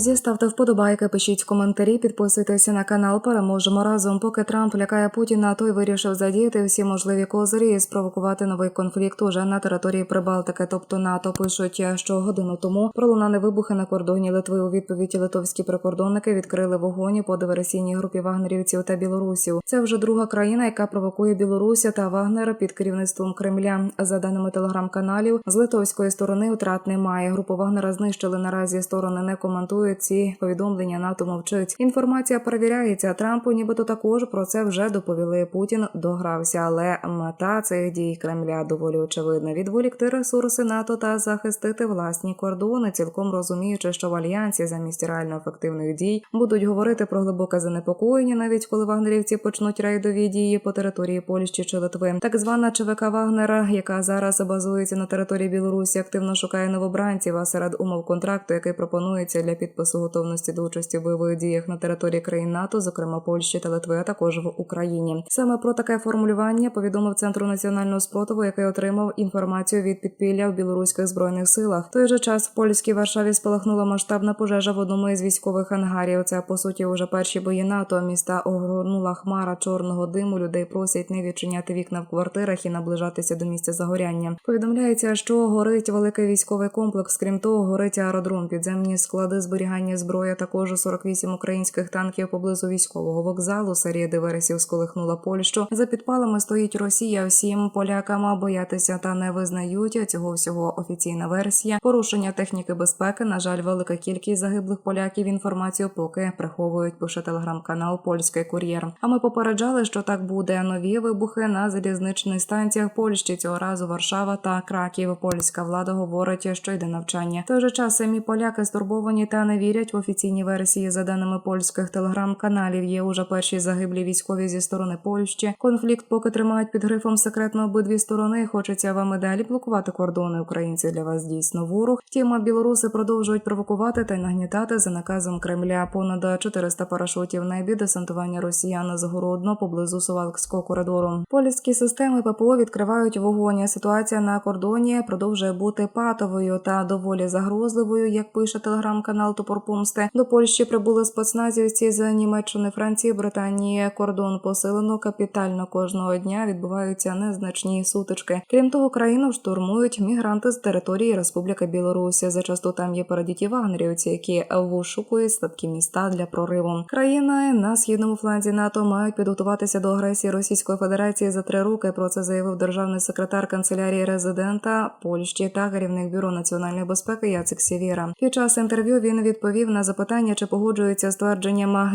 Друзі, ставте вподобайки, пишіть коментарі, підписуйтеся на канал. Переможемо разом. Поки Трамп лякає Путіна, той вирішив задіяти всі можливі козирі і спровокувати новий конфлікт уже на території Прибалтики, тобто НАТО. Пишуть, що годину тому пролунали вибухи на кордоні Литви. У відповідь литовські прикордонники відкрили вогонь по диверсійній групі вагнерівців та білорусів. Це вже друга країна, яка провокує Білорусі та Вагнера під керівництвом Кремля. За даними телеграм-каналів, з литовської сторони втрат немає. Групу Вагнера знищили наразі. Сторони не коментують ці повідомлення. НАТО мовчить. Інформація перевіряється. Трампу, нібито також про це вже доповіли. Путін догрався, але мета цих дій Кремля доволі очевидна: відволікти ресурси НАТО та захистити власні кордони, цілком розуміючи, що в альянсі замість реально ефективних дій будуть говорити про глибоке занепокоєння, навіть коли вагнерівці почнуть рейдові дії по території Польщі чи Литви. Так звана ЧВК Вагнера, яка зараз базується на території Білорусі, активно шукає новобранців. А серед умов контракту, який пропонується для підпису готовності до участі в бойових діях на території країн НАТО, зокрема Польщі та Литви, а також в Україні. Саме про таке формулювання повідомив Центру національного спротиву, який отримав інформацію від підпілля в білоруських збройних силах. В той же час в польській Варшаві спалахнула масштабна пожежа в одному із військових ангарів. Це по суті уже перші бої НАТО. Міста огорнула хмара чорного диму. Людей просять не відчиняти вікна в квартирах і наближатися до місця загоряння. Повідомляється, що горить великий військовий комплекс. Крім того, горить аеродром, підземні склади зберігання зброї. а Також 48 українських танків поблизу військового вокзалу. Серія диверсів сколихнула Польщу. За підпалами стоїть Росія. Всім полякам боятися та не визнають цього всього офіційна версія. Порушення техніки безпеки. На жаль, велика кількість загиблих поляків. Інформацію поки приховують. Пише телеграм-канал Польський кур'єр. А ми попереджали, що так буде. Нові вибухи на залізничних станціях Польщі. Цього разу Варшава та Краків. Польська влада говорить, що йде навчання. В той же час самі поляки стурбовані та не вірять в офіційні версії. За даними польських телеграм-каналів, є уже перші загиблі військові зі сторони Польщі. Конфлікт поки тримають під грифом секретно обидві сторони. Хочеться вам і далі блокувати кордони. Українці для вас дійсно ворог. Втім, білоруси продовжують провокувати та нагнітати за наказом Кремля. Понад 400 парашутів небі десантування росіян загородно поблизу Сувалкського коридору. Польські системи ППО відкривають вогонь. Ситуація на кордоні продовжує бути патовою та доволі загрозливою. Як пише телеграм-канал Топор Помсти, до Польщі прибули спецназівці з Німеччини, Франції, Британії. Кордон посилено капітально кожного дня відбуваються незначні сутички. Крім того, країну штурмують мігранти з території Республіки Білорусь. Зачасту там є передіті вагнерівці, які вишукують слабкі міста для прориву. Країни на східному фланзі НАТО мають підготуватися до агресії Російської Федерації за три роки. Про це заявив державний секретар канцелярії резидента Польщі та керівник бюро національної безпеки Яцик Сєвєра. Під час інтерв'ю він відповів на запитання, чи погоджується з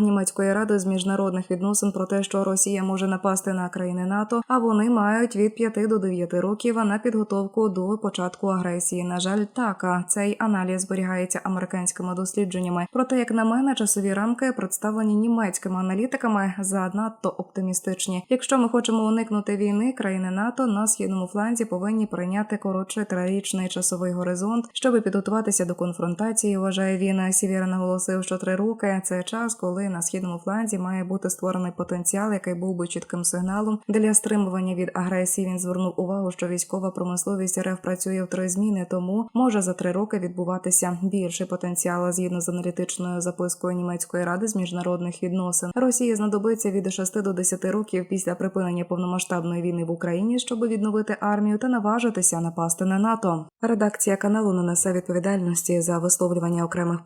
німецької ради з міжнародних відносин про те, що Росія може напасти на країни НАТО, а вони мають від 5 до 9 років на підготовку до початку агресії. На жаль, так цей аналіз зберігається американськими дослідженнями. Проте, як на мене, часові рамки представлені німецькими аналітиками занадто оптимістичні. Якщо ми хочемо уникнути війни, країни НАТО на східному фланзі повинні прийняти коротший трирічний часовий горизонт, щоб підготуватися до конфронтації. Вважає він Сівєра наголосив, що три роки це час, коли на східному фланзі має бути створений потенціал, який був би чітким сигналом для стримування від агресії. Він звернув увагу, що військова промисловість РФ працює в три зміни, тому може за три роки відбуватися більший потенціал згідно з аналітичною запискою німецької ради з міжнародних відносин. Росії знадобиться від 6 до 10 років після припинення повномасштабної війни в Україні, щоб відновити армію та наважитися напасти на НАТО. Редакція каналу не несе відповідальності за висловлювання окремих